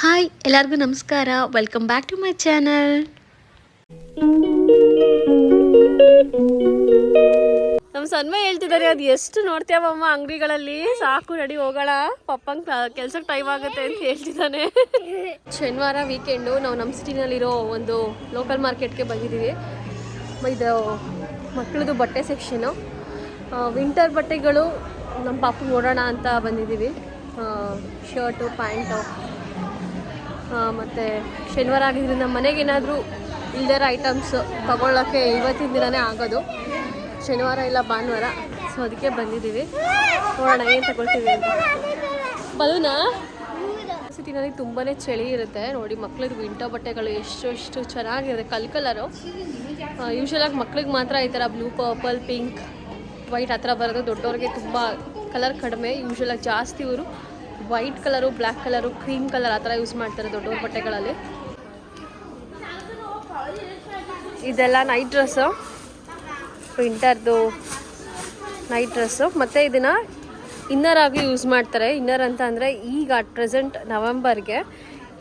Hi ಎಲ್ಲರಿಗೂ ನಮಸ್ಕಾರ. Welcome back to my channel ನಮ್ಮ ಸನ್ಮೆ ಹೇಳ್ತಿದ್ದಾರೆ ಅದು ಎಷ್ಟು ನೋಡ್ತೀವಮ್ಮ ಅಂಗಡಿಗಳಲ್ಲಿ? ಸಾಕು ನಡಿ ಹೋಗೋಣ. ಪಪ್ಪಂಗ್ ಕೆಲ್ಸಕ್ಕೆ ಟೈಮ್ ಆಗುತ್ತೆ ಅಂತ ಹೇಳ್ತಿದ್ದಾನೆ ಶನಿವಾರ ವೀಕೆಂಡು ನಾವು ನಮ್ಮ ಸಿಟಿನಲ್ಲಿರೋ ಒಂದು ಲೋಕಲ್ ಮಾರ್ಕೆಟ್ಗೆ ಬಂದಿದ್ದೀವಿ ಇದು ಮಕ್ಕಳದು ಬಟ್ಟೆ ಸೆಕ್ಷನು ವಿಂಟರ್ ಬಟ್ಟೆಗಳು ನಮ್ಮ ಪಾಪು ನೋಡೋಣ ಅಂತ ಬಂದಿದ್ದೀವಿ ಶರ್ಟು ಪ್ಯಾಂಟು ಮತ್ತು ಶನಿವಾರ ಆಗಿದ್ದರಿಂದ ಮನೆಗೆ ಏನಾದರೂ ಇಲ್ದಿರೋ ಐಟಮ್ಸ್ ತಗೊಳ್ಳೋಕ್ಕೆ ಇವತ್ತಿನ ದಿನನೇ ಆಗೋದು. ಶನಿವಾರ ಇಲ್ಲ ಭಾನುವಾರ. ಸೊ ಅದಕ್ಕೆ ಬಂದಿದ್ದೀವಿ. ನೋಡೋಣ, ಏನು ತಗೊಳ್ತೀವಿ ಅಂತ. ಬಲೂನಾ? ಸಿಟಿನಲ್ಲಿ ತುಂಬಾ ಚಳಿ ಇರುತ್ತೆ. ನೋಡಿ ಮಕ್ಳಿಗೆ ವಿಂಟರ್ ಬಟ್ಟೆಗಳು ಎಷ್ಟು ಎಷ್ಟು ಚೆನ್ನಾಗಿರುತ್ತೆ ಕಲ್ ಕಲರು. ಯೂಶ್ವಲಾಗಿ ಮಕ್ಳಿಗೆ ಮಾತ್ರ ಈ ಥರ ಬ್ಲೂ ಪರ್ಪಲ್ ಪಿಂಕ್ ವೈಟ್ ಆ ಥರ ಬರೋದು. ದೊಡ್ಡವ್ರಿಗೆ ತುಂಬ ಕಲರ್ ಕಡಿಮೆ. ಯೂಶ್ವಲಾಗಿ ಜಾಸ್ತಿ ಇವರು white colour black colour, cream colour ಆ ಥರ ಯೂಸ್ ಮಾಡ್ತಾರೆ ದೊಡ್ಡ ಬಟ್ಟೆಗಳಲ್ಲಿ. ಇದೆಲ್ಲ ನೈಟ್ ಡ್ರೆಸ್ಸು ವಿಂಟರ್ದು ನೈಟ್ ಡ್ರೆಸ್ಸು ಮತ್ತು ಇದನ್ನು ಇನ್ನರ್ ಆಗಿ ಯೂಸ್ ಮಾಡ್ತಾರೆ. ಇನ್ನರ್ ಅಂತ ಅಂದರೆ ಈಗ ಪ್ರೆಸೆಂಟ್ ನವೆಂಬರ್ಗೆ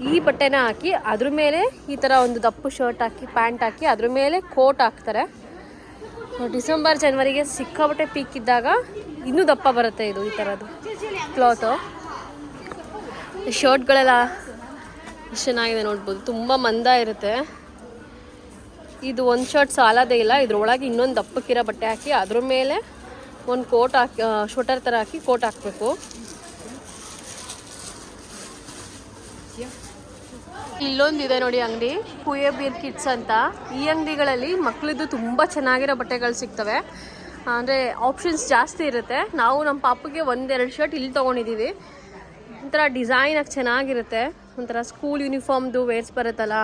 ಈ ಬಟ್ಟೆನ ಹಾಕಿ ಅದ್ರ ಮೇಲೆ ಈ ಥರ ಒಂದು ದಪ್ಪು ಶರ್ಟ್ ಹಾಕಿ ಪ್ಯಾಂಟ್ ಹಾಕಿ ಅದ್ರ ಮೇಲೆ ಕೋಟ್ ಹಾಕ್ತಾರೆ. ಡಿಸೆಂಬರ್ ಜನ್ವರಿಗೆ ಸಿಕ್ಕಾಬಟ್ಟೆ ಪೀಕ್ ಇದ್ದಾಗ ಇನ್ನೂ ದಪ್ಪ ಬರುತ್ತೆ ಇದು ಈ ಥರದ್ದು ಕ್ಲಾತು ಶರ್ಟ್ಗಳೆಲ್ಲ ಎಷ್ಟು ಚೆನ್ನಾಗಿದೆ ನೋಡ್ಬೋದು. ತುಂಬ ಮಂದ ಇರುತ್ತೆ. ಇದು ಒಂದು ಶರ್ಟ್ ಸಾಲದೇ ಇಲ್ಲ, ಇದ್ರೊಳಗೆ ಇನ್ನೊಂದು ದಪ್ಪಕ್ಕಿರೋ ಬಟ್ಟೆ ಹಾಕಿ, ಅದ್ರ ಮೇಲೆ ಒಂದು ಕೋಟ್ ಹಾಕಿ ಶೋಟರ್ ಥರ ಹಾಕಿ ಕೋಟ್ ಹಾಕಬೇಕು. ಇಲ್ಲೊಂದಿದೆ ನೋಡಿ ಅಂಗಡಿ, ಕುಯ ಬೀರ್ ಕಿಟ್ಸ್ ಅಂತ. ಈ ಅಂಗಡಿಗಳಲ್ಲಿ ಮಕ್ಕಳದ್ದು ತುಂಬ ಚೆನ್ನಾಗಿರೋ ಬಟ್ಟೆಗಳು ಸಿಗ್ತವೆ. ಅಂದರೆ ಆಪ್ಷನ್ಸ್ ಜಾಸ್ತಿ ಇರುತ್ತೆ. ನಾವು ನಮ್ಮ ಪಾಪಗೆ ಒಂದೆರಡು ಶರ್ಟ್ ಇಲ್ಲಿ ತೊಗೊಂಡಿದ್ದೀವಿ ಒಂಥರ ಡಿಸೈನಾಗಿ ಚೆನ್ನಾಗಿರುತ್ತೆ. ಒಂಥರ ಸ್ಕೂಲ್ ಯೂನಿಫಾರ್ಮ್ದು ವೇರ್ಸ್ ಬರುತ್ತಲ್ಲ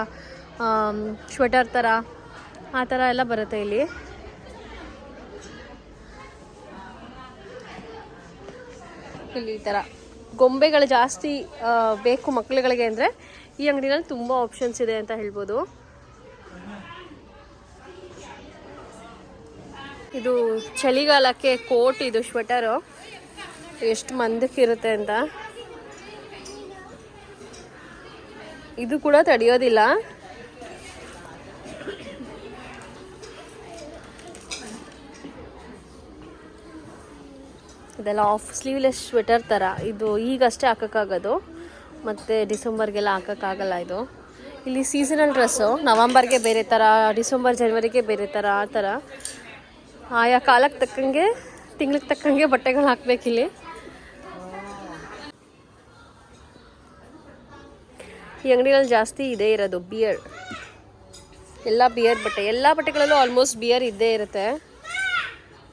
ಶ್ವೆಟರ್ ಥರ ಆ ಥರ ಎಲ್ಲ ಬರುತ್ತೆ ಇಲ್ಲಿ. ಇಲ್ಲಿ ಈ ಥರ ಗೊಂಬೆಗಳು ಜಾಸ್ತಿ ಬೇಕು ಮಕ್ಕಳುಗಳಿಗೆ ಅಂದರೆ ಈ ಅಂಗಡಿನಲ್ಲಿ ತುಂಬ ಆಪ್ಷನ್ಸ್ ಇದೆ ಅಂತ ಹೇಳ್ಬೋದು. ಇದು ಚಳಿಗಾಲಕ್ಕೆ ಕೋಟ್, ಇದು ಸ್ವೆಟರು ಎಷ್ಟು ಮಂದಕ್ಕಿರುತ್ತೆ ಅಂತ. ಇದು ಕೂಡ ತಡೆಯೋದಿಲ್ಲ. ಇದೆಲ್ಲ ಆಫ್ ಸ್ಲೀವ್ಲೆಸ್ ಸ್ವೆಟರ್ ಥರ ಇದು ಈಗಷ್ಟೇ ಹಾಕೋಕ್ಕಾಗೋದು. ಮತ್ತು ಡಿಸೆಂಬರ್ಗೆಲ್ಲ ಹಾಕೋಕ್ಕಾಗಲ್ಲ ಇದು. ಇಲ್ಲಿ ಸೀಸನಲ್ ಡ್ರೆಸ್ಸು ನವಂಬರ್ಗೆ ಬೇರೆ ಥರ ಡಿಸೆಂಬರ್, ಜನ್ವರಿಗೆ ಬೇರೆ ಥರ ಆ ಥರ ಆಯಾ ಕಾಲಕ್ಕೆ ತಕ್ಕಂಗೆ, ತಿಂಗ್ಳಿಗೆ ತಕ್ಕಂಗೆ ಬಟ್ಟೆಗಳು ಹಾಕ್ಬೇಕಿಲ್ಲಿ. ಈ ಅಂಗಡಿಗಳಲ್ಲಿ ಜಾಸ್ತಿ ಇದೇ ಇರೋದು ಬಿಯರ್ ಎಲ್ಲ ಬಿಯರ್ ಬಟ್ಟೆ, ಎಲ್ಲ ಬಟ್ಟೆಗಳಲ್ಲೂ ಆಲ್ಮೋಸ್ಟ್ ಬಿಯರ್ ಇದ್ದೇ ಇರುತ್ತೆ.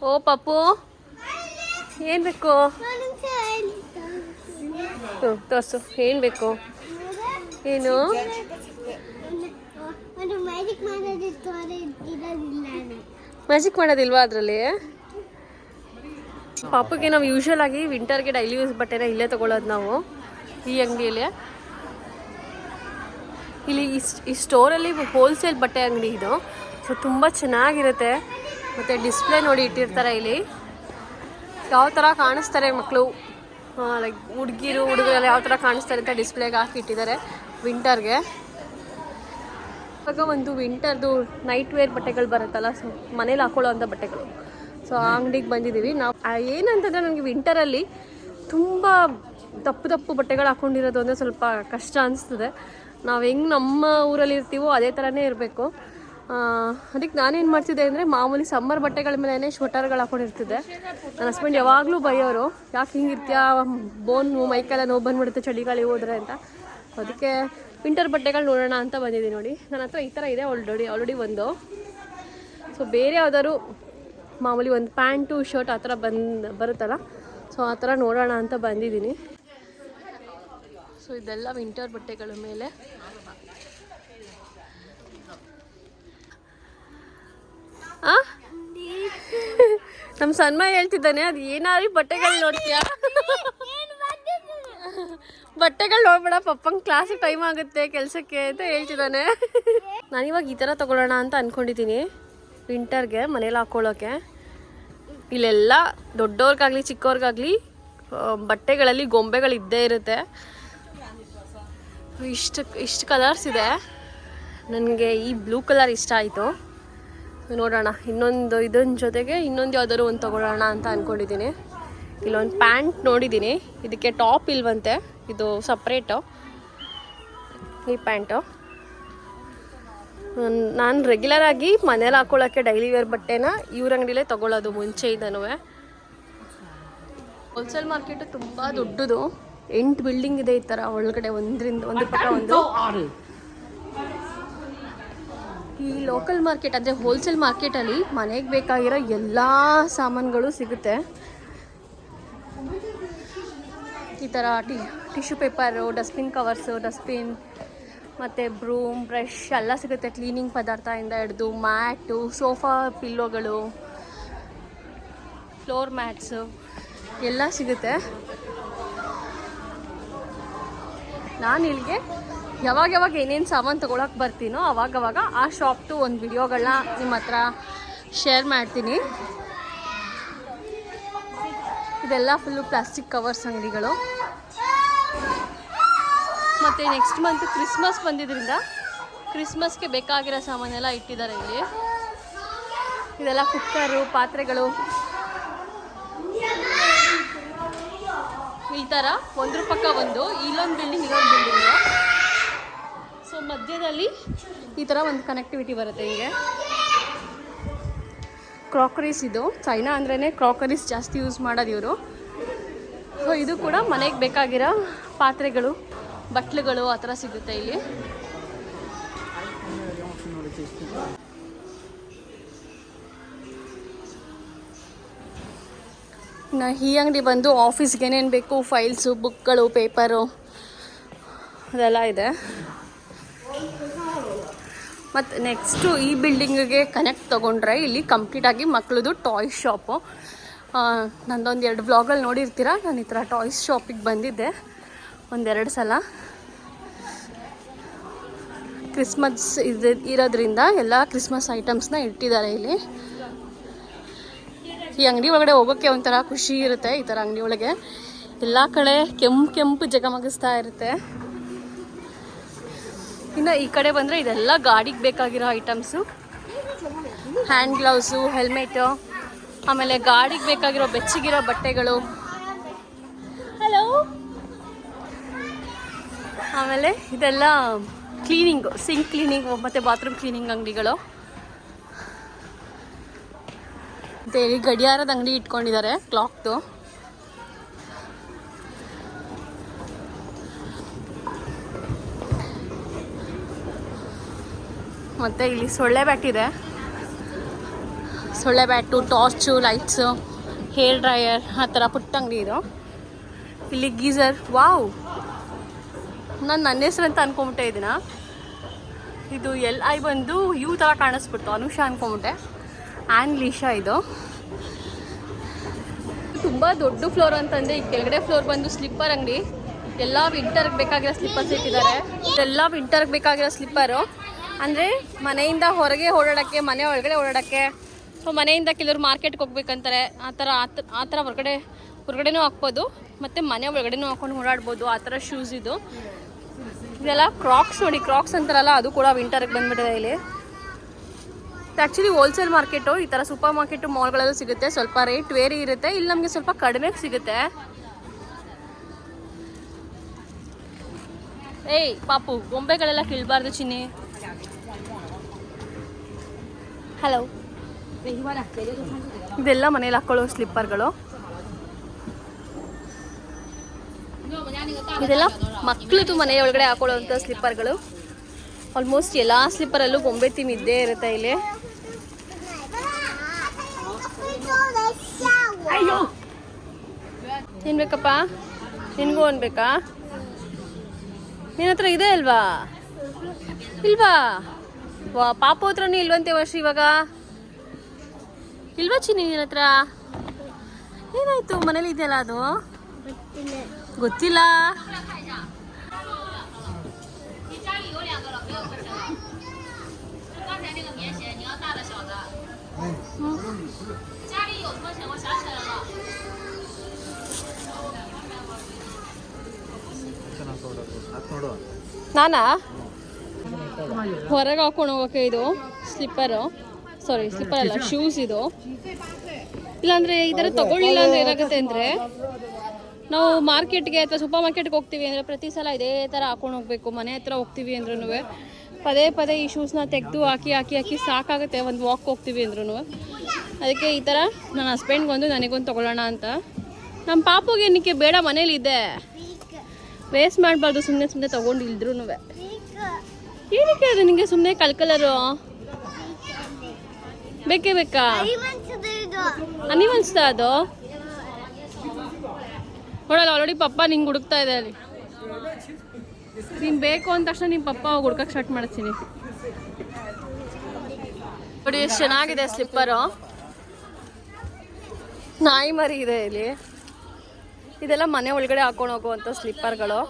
ಓ ಪಪ್ಪು, ಏನು ಬೇಕು? ಹ್ಞೂ ತೋರಿಸು, ಏನು ಬೇಕು? ಏನು? ಮ್ಯಾಜಿಕ್ ಮಾಡೋದಿಲ್ವಾ ಅದರಲ್ಲಿ? ಪಾಪಕ್ಕೆ ನಾವು ಯೂಶ್ವಲ್ ಆಗಿ ವಿಂಟರ್ಗೆ ಡೈಲಿ ಯೂಸ್ ಬಟ್ಟೆನ ಇಲ್ಲೇ ತಗೊಳ್ಳೋದು ನಾವು, ಈ ಅಂಗಡಿಯಲ್ಲಿ ಇಲ್ಲಿ ಈ ಈ ಸ್ಟೋರಲ್ಲಿ ಹೋಲ್ಸೇಲ್ ಬಟ್ಟೆ ಅಂಗಡಿ ಇದು. ಸೊ ತುಂಬ ಚೆನ್ನಾಗಿರುತ್ತೆ. ಮತ್ತು ಡಿಸ್ಪ್ಲೇ ನೋಡಿ ಇಟ್ಟಿರ್ತಾರೆ ಇಲ್ಲಿ. ಯಾವ ಥರ ಕಾಣಿಸ್ತಾರೆ ಮಕ್ಕಳು ಲೈಕ್ ಹುಡುಗಿರು, ಹುಡುಗರೆಲ್ಲ ಯಾವ ಥರ ಕಾಣಿಸ್ತಾರೆ ಅಂತ ಡಿಸ್ಪ್ಲೇಗೆ ಹಾಕಿ ಇಟ್ಟಿದ್ದಾರೆ ವಿಂಟರ್ಗೆ ಇವಾಗ ಒಂದು ವಿಂಟರ್ದು ನೈಟ್ ವೇರ್ ಬಟ್ಟೆಗಳು ಬರುತ್ತಲ್ಲ, ಸೊ ಮನೇಲಿ ಹಾಕೊಳ್ಳೋ ಅಂಥ ಬಟ್ಟೆಗಳು. ಸೊ ಆ ಅಂಗಡಿಗೆ ಬಂದಿದ್ದೀವಿ. ನಾವು ಏನಂತಂದರೆ ನನಗೆ ವಿಂಟರಲ್ಲಿ ತುಂಬ ದಪ್ಪು ದಪ್ಪು ಬಟ್ಟೆಗಳು ಹಾಕ್ಕೊಂಡಿರೋದು ಅಂದರೆ ಸ್ವಲ್ಪ ಕಷ್ಟ ಅನಿಸ್ತದೆ. ನಾವು ಹೆಂಗೆ ನಮ್ಮ ಊರಲ್ಲಿ ಇರ್ತೀವೋ ಅದೇ ಥರನೇ ಇರಬೇಕು. ಅದಕ್ಕೆ ನಾನೇನು ಮಾಡ್ತಿದ್ದೆ ಅಂದರೆ ಮಾಮೂಲಿ ಸಮ್ಮರ್ ಬಟ್ಟೆಗಳ ಮೇಲೆ ಸ್ವೆಟರ್ಗಳು ಹಾಕೊಂಡಿರ್ತಿದ್ದೆ ನನ್ನ ಹಸ್ಬೆಂಡ್ ಯಾವಾಗಲೂ ಬೈಯೋರು, ಯಾಕೆ ಹಿಂಗಿರ್ತೀಯಾ? ಬೋನ್ ಮೈಕೆಲ್ಲ ನೋವು ಬಂದ್ಬಿಡುತ್ತೆ ಚಳಿಗಾಳಿ ಹೋದ್ರೆ ಅಂತ. ಅದಕ್ಕೆ ವಿಂಟರ್ ಬಟ್ಟೆಗಳು ನೋಡೋಣ ಅಂತ ಬಂದಿದ್ದೀನಿ ನೋಡಿ. ನನ್ನ ಹತ್ರ ಈ ಥರ ಇದೆ ಆಲ್ರೆಡಿ ಆಲ್ರೆಡಿ ಒಂದು. ಸೊ ಬೇರೆ ಯಾವ್ದಾದ್ರು ಮಾಮೂಲಿ ಒಂದು ಪ್ಯಾಂಟು ಶರ್ಟ್ ಆ ಥರ ಬಂದು, ಬರುತ್ತಲ್ಲ? ಸೊ ಆ ಥರ ನೋಡೋಣ ಅಂತ ಬಂದಿದ್ದೀನಿ. ಸೊ ಇದೆಲ್ಲ ವಿಂಟರ್ ಬಟ್ಟೆಗಳ ಮೇಲೆ. ನಮ್ಮ ಸನ್ಮ ಹೇಳ್ತಿದ್ದಾನೆ, ಅದು ಏನಾದ್ರು ಬಟ್ಟೆಗಳು ನೋಡ್ತೀಯಾ? ಬಟ್ಟೆಗಳು ನೋಡ್ಬೇಡ, ಪಪ್ಪಂಗೆ ಕ್ಲಾಸಿಗೆ ಟೈಮ್ ಆಗುತ್ತೆ ಕೆಲಸಕ್ಕೆ ಅಂತ ಹೇಳ್ತಿದ್ದಾನೆ. ನಾನಿವಾಗ ಈ ಥರ ತಗೊಳ್ಳೋಣ ಅಂತ ಅಂದ್ಕೊಂಡಿದ್ದೀನಿ ವಿಂಟರ್ಗೆ, ಮನೇಲಿ ಹಾಕ್ಕೊಳ್ಳೋಕ್ಕೆ ಇಲ್ಲೆಲ್ಲ ದೊಡ್ಡವ್ರಿಗಾಗಲಿ ಚಿಕ್ಕವ್ರಿಗಾಗಲಿ ಬಟ್ಟೆಗಳಲ್ಲಿ ಗೊಂಬೆಗಳು ಇದ್ದೇ ಇರುತ್ತೆ. ಇಷ್ಟು ಇಷ್ಟು ಕಲರ್ಸ್ ಇದೆ. ನನಗೆ ಈ ಬ್ಲೂ ಕಲರ್ ಇಷ್ಟ ಆಯಿತು. ನೋಡೋಣ, ಇನ್ನೊಂದು ಇದನ್ನ ಜೊತೆಗೆ ಇನ್ನೊಂದು ಯಾವ್ದಾದ್ರು ಒಂದು ತೊಗೊಳ್ಳೋಣ ಅಂತ ಅಂದ್ಕೊಂಡಿದ್ದೀನಿ ಇಲ್ಲೊಂದು ಪ್ಯಾಂಟ್ ನೋಡಿದ್ದೀನಿ ಇದಕ್ಕೆ ಟಾಪ್ ಇಲ್ವಂತೆ. ಇದು ಸಪ್ರೇಟು ಈ ಪ್ಯಾಂಟು ನಾನು ರೆಗ್ಯುಲರ್ ಆಗಿ ಮನೇಲಿ ಹಾಕೊಳ್ಳೋಕ್ಕೆ ಡೈಲಿ ವೇರ್ ಬಟ್ಟೆನ ಇವ್ರ ಅಂಗಡಿಲೇ ತೊಗೊಳ್ಳೋದು ಮುಂಚೆಯಿಂದನೂ ಹೋಲ್ಸೇಲ್ ಮಾರ್ಕೆಟು ತುಂಬ ದೊಡ್ಡದು. ಎಂಟು ಬಿಲ್ಡಿಂಗ್ ಇದೆ ಈ ಥರ ಒಳಗಡೆ ಒಂದರಿಂದ ಒಂದು ಪಕ್ಕ ಒಂದು. ಈ ಲೋಕಲ್ ಮಾರ್ಕೆಟ್ ಅಂದರೆ ಹೋಲ್ಸೇಲ್ ಮಾರ್ಕೆಟಲ್ಲಿ ಮನೆಗೆ ಬೇಕಾಗಿರೋ ಎಲ್ಲ ಸಾಮಾನುಗಳು ಸಿಗುತ್ತೆ. ಈ ಥರ T tissue paper dustbin covers dustbin ಮತ್ತು ಬ್ರೂಮ್ ಬ್ರಷ್ ಎಲ್ಲ ಸಿಗುತ್ತೆ. ಕ್ಲೀನಿಂಗ್ ಪದಾರ್ಥದಿಂದ ಹಿಡಿದು ಮ್ಯಾಟು ಸೋಫಾ ಪಿಲ್ಲೋಗಳು ಫ್ಲೋರ್ ಮ್ಯಾಟ್ಸು ಎಲ್ಲ ಸಿಗುತ್ತೆ. ನಾನು ಇಲ್ಲಿಗೆ ಯಾವಾಗ ಯಾವಾಗ ಏನೇನು ಸಾಮಾನು ತೊಗೊಳಕ್ಕೆ ಬರ್ತೀನೋ ಅವಾಗವಾಗ ಆ ಶಾಪ್ದು ಒಂದು ವಿಡಿಯೋಗಳನ್ನ ನಿಮ್ಮ ಹತ್ರ ಶೇರ್ ಮಾಡ್ತೀನಿ. ಇದೆಲ್ಲ ಫುಲ್ಲು ಪ್ಲಾಸ್ಟಿಕ್ ಕವರ್ಸ್ ಅಂಗಡಿಗಳು. ಮತ್ತು ನೆಕ್ಸ್ಟ್ ಮಂತ್ ಕ್ರಿಸ್ಮಸ್ ಬಂದಿದ್ದರಿಂದ ಕ್ರಿಸ್ಮಸ್ಗೆ ಬೇಕಾಗಿರೋ ಸಾಮಾನೆಲ್ಲ ಇಟ್ಟಿದ್ದಾರೆ ಇಲ್ಲಿ. ಇದೆಲ್ಲ ಕುಕ್ಕರು ಪಾತ್ರೆಗಳು. ಈ ಥರ ಒಂದ್ರ ಪಕ್ಕ ಒಂದು ಇಲ್ಲೊಂದು ಬಿಲ್ಡಿಂಗ್ ಇಲ್ಲೊಂದು ಬಿಲ್ಡಿಂಗು ಸೊ ಮಧ್ಯದಲ್ಲಿ ಈ ಥರ ಒಂದು ಕನೆಕ್ಟಿವಿಟಿ ಬರುತ್ತೆ ಹೀಗೆ. ಕ್ರಾಕರೀಸ್ ಇದು. ಚೈನಾ ಅಂದ್ರೇ ಕ್ರಾಕರೀಸ್ ಜಾಸ್ತಿ ಯೂಸ್ ಮಾಡೋದು ಇವರು. ಸೊ ಇದು ಕೂಡ ಮನೆಗೆ ಬೇಕಾಗಿರೋ ಪಾತ್ರೆಗಳು, ಬಟ್ಲುಗಳು ಆ ಥರ ಸಿಗುತ್ತೆ ಇಲ್ಲಿ. ಇನ್ನು ಈ ಅಂಗಡಿ ಬಂದು ಆಫೀಸ್ಗೆ ಏನೇನು ಬೇಕು ಫೈಲ್ಸು ಬುಕ್ಗಳು ಪೇಪರು ಅದೆಲ್ಲ ಇದೆ. ಮತ್ತು ನೆಕ್ಸ್ಟು ಈ ಬಿಲ್ಡಿಂಗಿಗೆ ಕನೆಕ್ಟ್ ತೊಗೊಂಡ್ರೆ ಇಲ್ಲಿ ಕಂಪ್ಲೀಟಾಗಿ ಮಕ್ಕಳದು ಟಾಯ್ಸ್ ಶಾಪು ನಂದೊಂದು ಎರಡು ಬ್ಲಾಗಲ್ಲಿ ನೋಡಿರ್ತೀರ? ನಾನು ಈ ಥರ ಟಾಯ್ಸ್ ಶಾಪಿಗೆ ಬಂದಿದ್ದೆ. ಒಂದೆರಡು ಸಲ. ಕ್ರಿಸ್ಮಸ್ ಇದು ಇರೋದ್ರಿಂದ ಎಲ್ಲ ಕ್ರಿಸ್ಮಸ್ ಐಟಮ್ಸ್ನ ಇಟ್ಟಿದ್ದಾರೆ ಇಲ್ಲಿ. ಈ ಅಂಗಡಿ ಒಳಗಡೆ ಹೋಗೋಕ್ಕೆ ಒಂಥರ ಖುಷಿ ಇರುತ್ತೆ ಈ ಥರ ಅಂಗಡಿ ಒಳಗೆ. ಎಲ್ಲ ಕಡೆ ಕೆಂಪು ಕೆಂಪು ಜಗಮಗಿಸ್ತಾ ಇರುತ್ತೆ. ಇನ್ನು ಈ ಕಡೆ ಬಂದರೆ ಇದೆಲ್ಲ ಗಾಡಿಗೆ ಬೇಕಾಗಿರೋ ಐಟಮ್ಸು. ಹ್ಯಾಂಡ್ ಗ್ಲೌಸು, ಹೆಲ್ಮೆಟು, ಆಮೇಲೆ ಗಾಡಿಗೆ ಬೇಕಾಗಿರೋ ಬೆಚ್ಚಗಿರೋ ಬಟ್ಟೆಗಳು. ಹಲೋ ಆಮೇಲೆ ಇದೆಲ್ಲ ಕ್ಲೀನಿಂಗು ಸಿಂಕ್ ಕ್ಲೀನಿಂಗು ಮತ್ತು ಬಾತ್ರೂಮ್ ಕ್ಲೀನಿಂಗ್ ಅಂಗಡಿಗಳು. ಮತ್ತು ಇಲ್ಲಿ ಗಡಿಯಾರದ ಅಂಗಡಿ ಇಟ್ಕೊಂಡಿದ್ದಾರೆ ಕ್ಲಾಕ್ದು ಮತ್ತು ಇಲ್ಲಿ ಸೊಳ್ಳೆ ಬ್ಯಾಟ್ ಇದೆ. ಸೊಳ್ಳೆ bat torch lights hair dryer ಆ ಥರ ಪುಟ್ಟ ಅಂಗಡಿ ಇದು. ಇಲ್ಲಿ ಗೀಸರ್ ವಾವ್ ನಾನು ನನ್ನ ಹೆಸ್ರು ಅಂತ ಅನ್ಕೊಂಬಿಟ್ಟೆ ಇದನ್ನ. ಇದು ಎಲ್ ಐ ಬಂದು ಯು ಥರ ಕಾಣಿಸ್ಬಿಡ್ತು, ಅನುಷಾ ಅನ್ಕೊಂಬಿಟ್ಟೆ. ಆ್ಯನ್ ಲೀಶಾ ಇದು. ತುಂಬ ದೊಡ್ಡ ಫ್ಲೋರ್ ಅಂತಂದರೆ ಈ ಕೆಳಗಡೆ ಫ್ಲೋರ್ ಬಂದು ಸ್ಲಿಪ್ಪರ್ ಅಂಗಡಿ. ಎಲ್ಲ ವಿಂಟರ್ಗೆ ಬೇಕಾಗಿರೋ ಸ್ಲಿಪ್ಪರ್ಸ್ ಇಟ್ಟಿದ್ದಾರೆ. ಎಲ್ಲ ವಿಂಟರ್ಗೆ ಬೇಕಾಗಿರೋ ಸ್ಲಿಪ್ಪರು ಅಂದರೆ ಮನೆಯಿಂದ ಹೊರಗೆ ಓಡಾಡೋಕ್ಕೆ, ಮನೆ ಒಳಗಡೆ ಓಡಾಡೋಕ್ಕೆ. ಸೊ ಮನೆಯಿಂದ ಕೆಲವರು ಮಾರ್ಕೆಟ್ಗೆ ಹೋಗ್ಬೇಕಂತಾರೆ. ಆ ಥರ ಆ ಥರ ಹೊರಗಡೆ, ಹೊರಗಡೆನೂ ಹಾಕ್ಬೋದು. ಮತ್ತು ಮನೆ ಒಳಗಡೆನೂ ಹಾಕೊಂಡು ಓಡಾಡ್ಬೋದು. ಆ ಥರ ಶೂಸ್ ಇದು. ಇದೆಲ್ಲ ಕ್ರಾಕ್ಸ್ ನೋಡಿ ಕ್ರಾಕ್ಸ್ ಅಂತಾರಲ್ಲ, ಅದು ಕೂಡ ವಿಂಟರ್ಗೆ ಬಂದ್ಬಿಟ್ಟಿದೆ ಇಲ್ಲಿ. ಆ್ಯಕ್ಚುಲಿ ಹೋಲ್ಸೇಲ್ ಮಾರ್ಕೆಟು ಈ ಥರ ಸೂಪರ್ ಮಾರ್ಕೆಟು ಮಾಲ್ಗಳಲ್ಲೂ ಸಿಗುತ್ತೆ. ಸ್ವಲ್ಪ ರೇಟ್ ವೇರಿ ಇರುತ್ತೆ. ಇಲ್ಲಿ ನಮಗೆ ಸ್ವಲ್ಪ ಕಡಿಮೆ ಸಿಗುತ್ತೆ. ಏಯ್ ಪಾಪು ಗೊಂಬೆಗಳೆಲ್ಲ ಕೀಳಬಾರ್ದು ಚಿನ್ನಿ. ಹಲೋ ಇದೆಲ್ಲ ಮನೇಲಿ ಹಾಕೊಳ್ಳೋ ಸ್ಲಿಪ್ಪರ್ಗಳು. ಇದೆಲ್ಲ ಮಕ್ಕಳದು ಮನೆಯ ಒಳಗಡೆ ಹಾಕೊಳ್ಳೋವಂಥ ಸ್ಲಿಪ್ಪರ್ಗಳು. ಆಲ್ಮೋಸ್ಟ್ ಎಲ್ಲ ಸ್ಲಿಪ್ಪರಲ್ಲೂ ಗೊಂಬೆ ಥೀಮ್ ಇದ್ದೇ ಇರುತ್ತೆ ಇಲ್ಲಿ. ಏನ್ ಬೇಕಪ್ಪ ನಿನ್ಗೂ ಅನ್ಬೇಕಾ? ನಿನ್ನ ಹತ್ರ ಇದೆ ಅಲ್ವಾ? ಇಲ್ವಾ? ವಾ, ಪಾಪ ಹತ್ರನೂ ಇಲ್ವಂತೆ ವರ್ಷ ಇವಾಗ. ಇಲ್ವಾ ಚಿನ್ನಿ ನಿನ್ನ ಹತ್ರ? ಏನಾಯ್ತು? ಮನೇಲಿ ಇದೆಯಲ್ಲ ಅದು? ಗೊತ್ತಿಲ್ಲ. ನಾನಾ ಹೊರಗೆ ಹಾಕೊಂಡು ಹೋಗೋಕೆ ಇದು ಸ್ಲಿಪ್ಪರು. ಸಾರಿ ಸ್ಲಿಪ್ಪರ್ ಅಲ್ಲ ಶೂಸ್ ಇದು. ಇಲ್ಲಾಂದ್ರೆ ಈ ಥರ ತಗೊಳ್ಳಿಲ್ಲ ಅಂದ್ರೆ ಏನಾಗುತ್ತೆ ಅಂದರೆ, ನಾವು ಮಾರ್ಕೆಟ್ಗೆ ಅಥವಾ ಸೂಪರ್ ಮಾರ್ಕೆಟ್ಗೆ ಹೋಗ್ತೀವಿ ಅಂದರೆ ಪ್ರತಿ ಸಲ ಇದೇ ಥರ ಹಾಕೊಂಡು ಹೋಗ್ಬೇಕು ಮನೆ ಹತ್ರ ಹೋಗ್ತೀವಿ ಅಂದ್ರೂ ಪದೇ ಪದೇ ಈ ಶೂಸ್ನ ತೆಗೆದು ಹಾಕಿ ಹಾಕಿ ಹಾಕಿ ಸಾಕಾಗುತ್ತೆ, ಒಂದು ವಾಕ್ ಹೋಗ್ತೀವಿ ಅಂದ್ರೂ ಅದಕ್ಕೆ ಈ ಥರ ನನ್ನ ಹಸ್ಬೆಂಡ್ಗೊಂದು ನನಗೊಂದು ತಗೊಳ್ಳೋಣ ಅಂತ. ನಮ್ಮ ಪಾಪುಗೆ ಏನಕ್ಕೆ ಬೇಡ ಮನೇಲಿ ಇದೆ. ವೇಸ್ಟ್ ಮಾಡಬಾರ್ದು ಸುಮ್ಮನೆ ಸುಮ್ಮನೆ ತೊಗೊಂಡು ಇಲ್ದ್ರೂ ಏನಕ್ಕೆ ಅದು ನಿಮಗೆ ಸುಮ್ಮನೆ ಕಲ್ಕಲರು ಬೇಕೇ ಬೇಕಾ? ನೀವು ಅನಿಸ್ತಾ ಅದು. ನೋಡಲ್ಲ ಆಲ್ರೆಡಿ ಪಪ್ಪ ನಿಂಗೆ ಹುಡುಕ್ತಾ ಇದೆ ಅಲ್ಲಿ. ನೀನು ಬೇಕು ಅಂದ ತಕ್ಷಣ ನಿಮ್ಮ ಪಪ್ಪ ಹೋಗಿ ಸ್ಟಾರ್ಟ್ ಮಾಡ್ತೀನಿ. ನೋಡಿ, ಎಷ್ಟು ಚೆನ್ನಾಗಿದೆ ಸ್ಲಿಪ್ಪರು ನಾಯಿ ಮರಿ ಇದೆ ಇಲ್ಲಿ. ಇದೆಲ್ಲ ಮನೆ ಒಳಗಡೆ ಹಾಕೊಂಡು ಹೋಗುವಂಥ ಸ್ಲಿಪ್ಪರ್ಗಳು.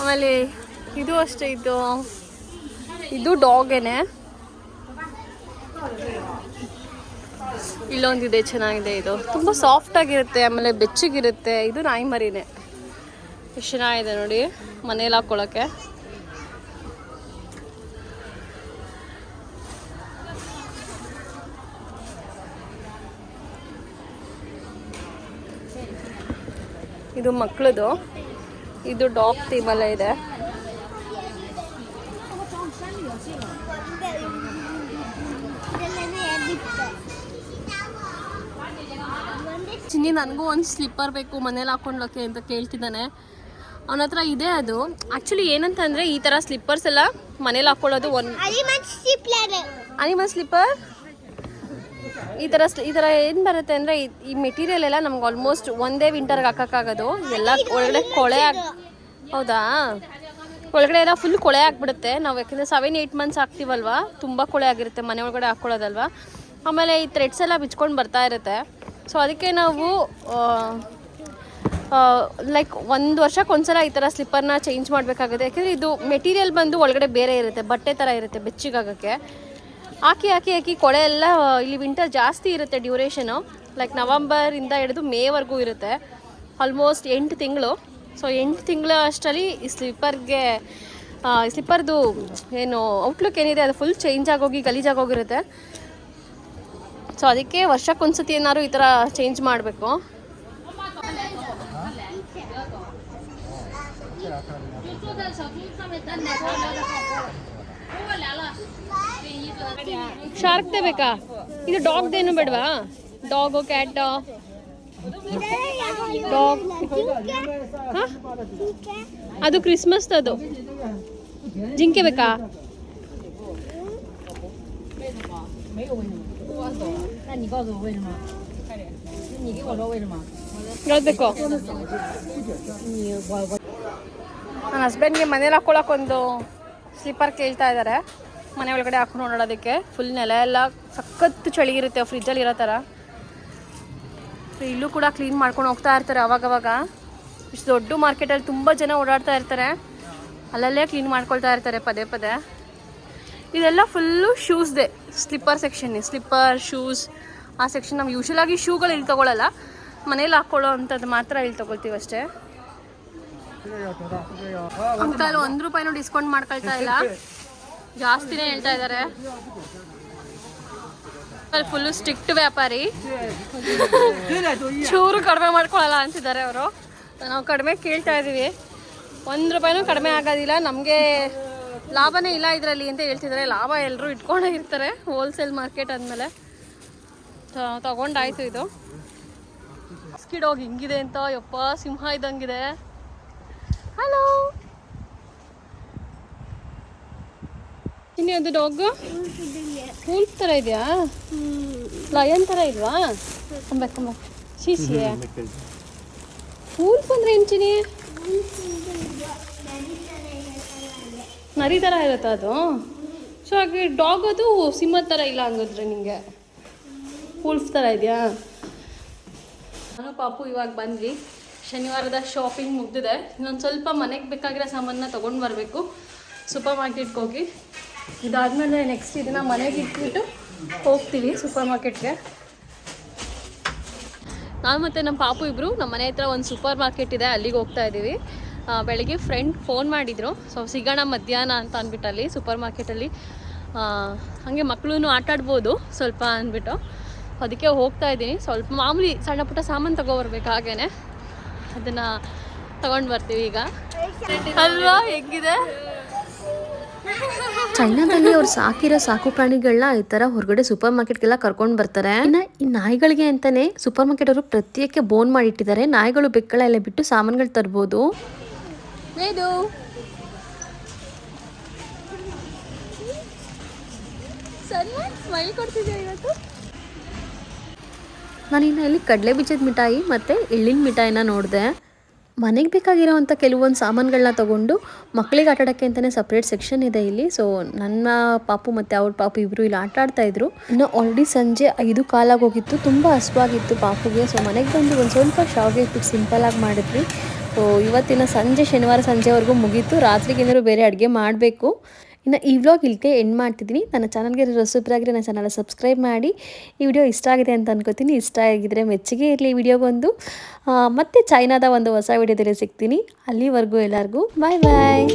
ಆಮೇಲೆ ಇದು ಅಷ್ಟೇ, ಇದು ಇದು ಡಾಗೇನೆ ಇಲ್ಲೊಂದಿದೆ, ಚೆನ್ನಾಗಿದೆ ಇದು. ತುಂಬ ಸಾಫ್ಟ್ ಆಗಿರುತ್ತೆ, ಆಮೇಲೆ ಬೆಚ್ಚಗಿರುತ್ತೆ. ಇದು ನಾಯಿ ಮರಿನೇ. ಎಷ್ಟು ಚೆನ್ನಾಗಿದೆ ನೋಡಿ ಮನೇಲಿ ಹಾಕ್ಕೊಳ್ಳೋಕ್ಕೆ ಇದು ಮಕ್ಕಳದು. ಇದು ಡಾಗ್ ಟೇಬಲ್ ಇದೆ. ಚಿನ್ನಿ ನನಗೂ ಒಂದು ಸ್ಲಿಪ್ಪರ್ ಬೇಕು ಮನೇಲಿ ಹಾಕೊಂಡ್ಲಕ್ಕೆ ಅಂತ ಕೇಳ್ತಿದ್ದಾನೆ. ಅವನ ಹತ್ರ ಇದೆ ಅದು. ಆ್ಯಕ್ಚುಲಿ ಏನಂತಂದರೆ ಈ ತರ ಸ್ಲಿಪ್ಪರ್ಸ್ ಎಲ್ಲ ಮನೇಲಿ ಹಾಕೊಳ್ಳೋದು ಒಂದು ಅನಿಮಲ್ ಸ್ಲಿಪ್ಪರ್ ಈ ಥರ ಈ ಥರ ಏನು ಬರುತ್ತೆ ಅಂದರೆ ಈ ಮೆಟೀರಿಯಲ್ ಎಲ್ಲ ನಮ್ಗೆ ಆಲ್ಮೋಸ್ಟ್ ಒಂದೇ ವಿಂಟರ್ಗೆ ಹಾಕೋಕ್ಕಾಗೋದು. ಎಲ್ಲ ಒಳಗಡೆ ಕೊಳೆ ಆಗ ಹೌದಾ? ಒಳಗಡೆ ಎಲ್ಲ ಫುಲ್ ಕೊಳೆ ಆಗಿಬಿಡುತ್ತೆ. ನಾವು ಯಾಕೆಂದರೆ ಸೆವೆನ್ ಏಯ್ಟ್ ಮಂತ್ಸ್ ಹಾಕ್ತೀವಲ್ವಾ? ತುಂಬ ಕೊಳೆ ಆಗಿರುತ್ತೆ, ಮನೆ ಒಳಗಡೆ ಹಾಕ್ಕೊಳ್ಳೋದಲ್ವಾ ಆಮೇಲೆ ಈ ಥ್ರೆಡ್ಸ್ ಎಲ್ಲ ಬಿಚ್ಕೊಂಡು ಬರ್ತಾ ಇರುತ್ತೆ. ಸೊ ಅದಕ್ಕೆ ನಾವು ಲೈಕ್ ಒಂದು ವರ್ಷಕ್ಕೆ ಒಂದ್ಸಲ ಈ ಥರ ಸ್ಲಿಪ್ಪರ್ನ ಚೇಂಜ್ ಮಾಡಬೇಕಾಗುತ್ತೆ. ಯಾಕೆಂದರೆ ಇದು ಮೆಟೀರಿಯಲ್ ಬಂದು ಒಳಗಡೆ ಬೇರೆ ಇರುತ್ತೆ, ಬಟ್ಟೆ ಥರ ಇರುತ್ತೆ ಬೆಚ್ಚಿಗಾಗಕ್ಕೆ. ಹಾಕಿ ಹಾಕಿ ಹಾಕಿ ಕೊಳೆ ಎಲ್ಲ ಇಲ್ಲಿ ವಿಂಟರ್ ಜಾಸ್ತಿ ಇರುತ್ತೆ ಡ್ಯೂರೇಷನು ಲೈಕ್ ನವಂಬರಿಂದ ಹಿಡಿದು ಮೇವರೆಗೂ ಇರುತ್ತೆ. ಆಲ್ಮೋಸ್ಟ್ ಎಂಟು ತಿಂಗಳು. ಸೊ ಎಂಟು ತಿಂಗಳ ಅಷ್ಟರಲ್ಲಿ ಈ ಸ್ಲಿಪ್ಪರ್ಗೆ ಸ್ಲಿಪ್ಪರ್ದು ಏನು ಔಟ್ಲುಕ್ ಏನಿದೆ, ಅದು ಫುಲ್ ಚೇಂಜ್ ಆಗೋಗಿ ಗಲೀಜಾಗೋಗಿರುತ್ತೆ ಸೊ ಅದಕ್ಕೆ ವರ್ಷಕ್ಕೊಂದ್ಸತಿ ಏನಾದ್ರು ಈ ಥರ ಚೇಂಜ್ ಮಾಡಬೇಕು. ಶಾರ್ಕ್ದೇ ಬೇಕಾ? ಇದು ಡಾಗ್ದೇನು ಬೇಡವಾ? ಡಾಗು ಕ್ಯಾಟ್ ಡಾಗ್ ಅದು ಕ್ರಿಸ್ಮಸ್ ಅದು ಜಿಂಕೆ ಬೇಕಾ? ನನ್ನ ಹಸ್ಬೆಂಡ್ಗೆ ಮನೇಲಿ ಹಾಕೊಳಕ್ಕೆ ಒಂದು ಸ್ಲಿಪ್ಪರ್ ಕೇಳ್ತಾ ಇದ್ದಾರೆ ಮನೆ ಒಳಗಡೆ ಹಾಕೊಂಡು ಓಡಾಡೋದಕ್ಕೆ ಫುಲ್ ನೆಲ ಎಲ್ಲ ಸಖತ್ತು ಚಳಿ ಇರುತ್ತೆ ಫ್ರಿಜ್ಜಲ್ಲಿ ಇರೋ ಥರ. ಇಲ್ಲೂ ಕೂಡ ಕ್ಲೀನ್ ಮಾಡ್ಕೊಂಡು ಹೋಗ್ತಾ ಇರ್ತಾರೆ ಅವಾಗವಾಗ. ಇಷ್ಟು ದೊಡ್ಡ ಮಾರ್ಕೆಟಲ್ಲಿ ತುಂಬ ಜನ ಓಡಾಡ್ತಾ ಇರ್ತಾರೆ. ಅಲ್ಲಲ್ಲೇ ಕ್ಲೀನ್ ಮಾಡ್ಕೊಳ್ತಾ ಇರ್ತಾರೆ ಪದೇ ಪದೇ. ಇದೆಲ್ಲ ಫುಲ್ಲು ಶೂಸ್ದೆ ಸ್ಲಿಪ್ಪರ್ ಸೆಕ್ಷನ್ ಸ್ಲಿಪ್ಪರ್ ಶೂಸ್ ಆ ಸೆಕ್ಷನ್ ನಾವು ಯೂಶಲಾಗಿ ಶೂಗಳು ಇಲ್ಲಿ ತೊಗೊಳ್ಳಲ್ಲ ಮನೇಲಿ ಹಾಕ್ಕೊಳ್ಳೋ ಅಂಥದ್ದು ಮಾತ್ರ ಇಲ್ಲಿ ತೊಗೊಳ್ತೀವಿ ಅಷ್ಟೇ. ಅಂಕಲ್ ಒಂದು ರೂಪಾಯಿನೂ ಡಿಸ್ಕೌಂಟ್ ಮಾಡ್ಕೊಳ್ತಾ ಇಲ್ಲ. ಜಾಸ್ತಿನೇ ಹೇಳ್ತಾ ಇದ್ದಾರೆ ಫುಲ್ಲು ಸ್ಟ್ರಿಕ್ಟ್ ವ್ಯಾಪಾರಿ. ಚೂರು ಕಡಿಮೆ ಮಾಡ್ಕೊಳಲ್ಲ ಅಂತಿದ್ದಾರೆ ಅವರು. ನಾವು ಕಡಿಮೆ ಕೇಳ್ತಾ ಇದ್ದೀವಿ ಒಂದು ರೂಪಾಯಿನೂ ಕಡಿಮೆ ಆಗೋದಿಲ್ಲ. ನಮಗೆ ಲಾಭನೇ ಇಲ್ಲ ಇದರಲ್ಲಿ ಅಂತ ಹೇಳ್ತಿದ್ದಾರೆ ಲಾಭ ಎಲ್ಲರೂ ಇಟ್ಕೊಂಡೇ ಇರ್ತಾರೆ. ಹೋಲ್ಸೇಲ್ ಮಾರ್ಕೆಟ್ ಅಂದಮೇಲೆ ತಗೊಂಡಾಯ್ತು ಇದು. ಸ್ಕಿಡೋಗಿ ಹಿಂಗಿದೆ ಅಂತ. ಯಪ್ಪ, ಸಿಂಹ ಇದ್ದಂಗಿದೆ. ಹಲೋ ಇನ್ನೇ ಅದು ಡಾಗ್ ಫೂಲ್ ಥರ ಇದೆಯಾ ಲಯನ್ ಥರ ಇಲ್ವಾ ಕಂಬೆ ಕಂಬೆ ಶೀಶಿ ವೂಲ್ಫ್ ಅಂದ್ರೆ ಏನು ಚಿನಿ ನರಿ ಥರ ಇರುತ್ತಾ ಅದು ಸೊ ಹಾಗೆ ಡಾಗ್ ಅದು ಸಿಂಹ ಥರ ಇಲ್ಲ ಹಂಗಿದ್ರೆ ನಿಂಗೆ ಫೂಲ್ಸ್ ಥರ ಇದೆಯಾ ನಾನು ಪಾಪು ಇವಾಗ ಬಂದ್ವಿ ಶನಿವಾರದ ಶಾಪಿಂಗ್ ಮುಗ್ದಿದೆ. ಇನ್ನೊಂದು ಸ್ವಲ್ಪ ಮನೆಗೆ ಬೇಕಾಗಿರೋ ಸಾಮಾನನ್ನ ತೊಗೊಂಡು ಬರಬೇಕು. ಸೂಪರ್ ಮಾರ್ಕೆಟ್ಗೆ ಹೋಗಿ. ಇದಾದಮೇಲೆ ನೆಕ್ಸ್ಟ್ ಇದನ್ನು ಮನೆಗೆ ಇಟ್ಬಿಟ್ಟು ಹೋಗ್ತೀವಿ ಸೂಪರ್ ಮಾರ್ಕೆಟ್ಗೆ ನಾನು ಮತ್ತು ನಮ್ಮ ಪಾಪು ಇಬ್ಬರು ನಮ್ಮ ಮನೆ ಹತ್ರ ಒಂದು ಸೂಪರ್ ಮಾರ್ಕೆಟ್ ಇದೆ, ಅಲ್ಲಿಗೆ ಹೋಗ್ತಾ ಇದ್ದೀವಿ ಬೆಳಗ್ಗೆ ಫ್ರೆಂಡ್ ಫೋನ್ ಮಾಡಿದರು. ಸೊ, ಸಿಗೋಣ ಮಧ್ಯಾಹ್ನ ಅಂತ ಅಂದ್ಬಿಟ್ಟು ಅಲ್ಲಿ ಸೂಪರ್ ಮಾರ್ಕೆಟಲ್ಲಿ ಹಾಗೆ ಮಕ್ಕಳೂ ಆಟಾಡ್ಬೋದು ಸ್ವಲ್ಪ ಅಂದ್ಬಿಟ್ಟು. ಅದಕ್ಕೆ ಹೋಗ್ತಾ ಇದ್ದೀನಿ ಸ್ವಲ್ಪ ಮಾಮೂಲಿ ಸಣ್ಣ ಪುಟ್ಟ ಸಾಮಾನು ತೊಗೊಬರ್ಬೇಕು ಹಾಗೇನೆ. ಅದನ್ನು ತಗೊಂಡು ಬರ್ತೀವಿ ಈಗ. ಅಲ್ವಾ? ಹೆಂಗಿದೆ? ಚೈನಾದಲ್ಲಿ ಅವ್ರು ಸಾಕಿರೋ ಸಾಕು ಪ್ರಾಣಿಗಳನ್ನ ಈ ತರ ಹೊರಗಡೆ ಸೂಪರ್ ಮಾರ್ಕೆಟ್ಗೆಲ್ಲ ಕರ್ಕೊಂಡು ಬರ್ತಾರೆ. ಇನ್ನು ಈ ನಾಯಿಗಳಿಗೆ ಅಂತಾನೆ ಸೂಪರ್ ಮಾರ್ಕೆಟ್ ಅವರು ಪ್ರತ್ಯೇಕ ಬೋನ್ ಮಾಡಿಟ್ಟಿದ್ದಾರೆ. ನಾಯಿಗಳು ಬೆಕ್ಕಳೆಲ್ಲ ಬಿಟ್ಟು ಸಾಮಾನುಗಳು ತರ್ಬೋದು. ಸ್ಮೈಲ್ ಇವತ್ತು? ನಾನಿನ್ನು ಇಲ್ಲಿ ಕಡಲೆ ಬೀಜದ ಮಿಠಾಯಿ ಮತ್ತು ಎಳ್ಳಿನ ಮಿಠಾಯಿನ ನೋಡಿದೆ. ಮನೆಗೆ ಬೇಕಾಗಿರೋವಂಥ ಕೆಲವೊಂದು ಸಾಮಾನುಗಳನ್ನ ತೊಗೊಂಡು ಮಕ್ಕಳಿಗೆ ಆಟ ಆಡೋಕ್ಕೆ ಅಂತಲೇ ಸಪ್ರೇಟ್ ಸೆಕ್ಷನ್ ಇದೆ ಇಲ್ಲಿ. ಸೊ ನನ್ನ ಪಾಪು ಮತ್ತು ಅವ್ರ ಪಾಪು ಇಬ್ಬರು ಇಲ್ಲಿ ಆಟ ಆಡ್ತಾಯಿದ್ರು ಇನ್ನು ಆಲ್ರೆಡಿ ಸಂಜೆ ಐದು ಕಾಲಾಗಿ ಹೋಗಿತ್ತು. ತುಂಬ ಹಸುವಾಗಿತ್ತು ಪಾಪುಗೆ. ಸೊ ಮನೆಗೆ ಬಂದು ಒಂದು ಸ್ವಲ್ಪ ಶಾವಿಗೆ ಇಟ್ಟು ಸಿಂಪಲಾಗಿ ಮಾಡಿದ್ವಿ. ಸೊ ಇವತ್ತಿನ ಸಂಜೆ ಶನಿವಾರ ಸಂಜೆವರೆಗೂ ಮುಗೀತು. ರಾತ್ರಿಗೆ ಏನಾದರೂ ಬೇರೆ ಅಡುಗೆ ಮಾಡಬೇಕು. ಇನ್ನು ಈ ವ್ಲಾಗ್ ಇಲ್ಲಿಗೆ ಎಂಡ್ ಮಾಡ್ತಿದ್ದೀನಿ. ನನ್ನ ಚಾನಲ್ಗೆ ಹೊಸಬ್ರಾಗಿರೋ ನನ್ನ ಚಾನಲ್ ಸಬ್ಸ್ಕ್ರೈಬ್ ಮಾಡಿ. ಈ ವಿಡಿಯೋ ಇಷ್ಟ ಆಗಿದೆ ಅಂತ ಅನ್ಕೋತೀನಿ. ಇಷ್ಟ ಆಗಿದ್ರೆ ಮೆಚ್ಚುಗೆ ಇರಲಿ ಈ ವಿಡಿಯೋಗೊಂದು ಮತ್ತೆ ಚೈನಾದ ಒಂದು ಹೊಸ ವಿಡಿಯೋದಲ್ಲಿ ಸಿಗ್ತೀನಿ. ಅಲ್ಲಿವರೆಗೂ ಎಲ್ಲರಿಗೂ ಬಾಯ್ ಬಾಯ್